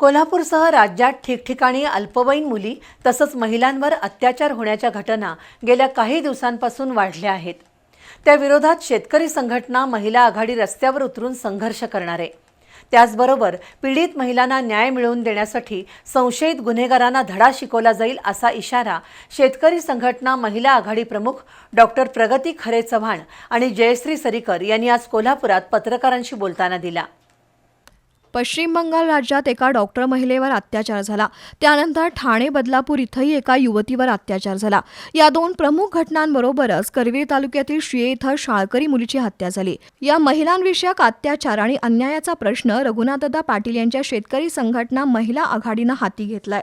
कोल्हापूरसह राज्यात ठिकठिकाणी अल्पवयीन मुली तसंच महिलांवर अत्याचार होण्याच्या घटना गेल्या काही दिवसांपासून वाढल्या आहेत. त्या विरोधात शेतकरी संघटना महिला आघाडी रस्त्यावर उतरून संघर्ष करणार. आहे त्याचबरोबर पीडित महिलांना न्याय मिळवून देण्यासाठी संशयित गुन्हेगारांना धडा शिकवला जाईल असा इशारा शेतकरी संघटना महिला आघाडी प्रमुख डॉक्टर प्रगती खरे चव्हाण आणि जयश्री सरीकर यांनी आज कोल्हापुरात पत्रकारांशी बोलताना दिला. पश्चिम बंगाल राज्यात एका डॉक्टर महिलेवर अत्याचार झाला. त्यानंतर ठाणे बदलापूर इथंही एका युवतीवर अत्याचार झाला. या दोन प्रमुख घटनांबरोबरच करवीर तालुक्यातील शिये इथं शाळकरी मुलीची हत्या झाली. या महिलांविषयक अत्याचार आणि अन्यायाचा प्रश्न रघुनाथदा पाटील यांच्या शेतकरी संघटना महिला आघाडीनं हाती घेतलाय.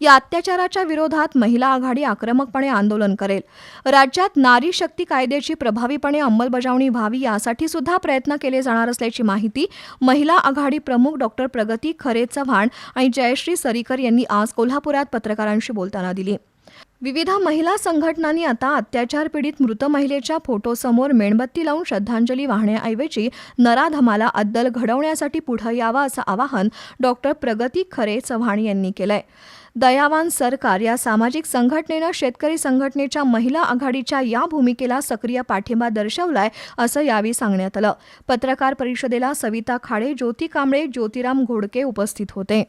या अत्याचाराच्या विरोधात महिला आघाडी आक्रमकपणे आंदोलन करेल. राज्यात नारी शक्ती कायद्याची प्रभावीपणे अंमलबजावणी व्हावी यासाठी सुद्धा प्रयत्न केले जाणार असल्याची माहिती महिला आघाडी प्रमुख डॉक्टर प्रगती खरे चव्हाण आणि जयश्री सरीकर यांनी आज कोल्हापुरात पत्रकारांशी बोलताना दिली. विविध महिला संघटनांनी आता अत्याचार पीडित मृत महिलेच्या फोटोसमोर मेणबत्ती लावून श्रद्धांजली वाहण्याऐवजी नराधमाला अद्दल घडवण्यासाठी पुढं यावं असं आवाहन डॉक्टर प्रगती खरे चव्हाण यांनी केलंय. दयावान सरकार या सामाजिक संघटनेनं शेतकरी संघटनेच्या महिला आघाडीच्या या भूमिकेला सक्रिय पाठिंबा दर्शवलाय असं यावेळी सांगण्यात आलं. पत्रकार परिषदेला सविता खाडे ज्योती कांबळे ज्योतिराम घोडके उपस्थित होते.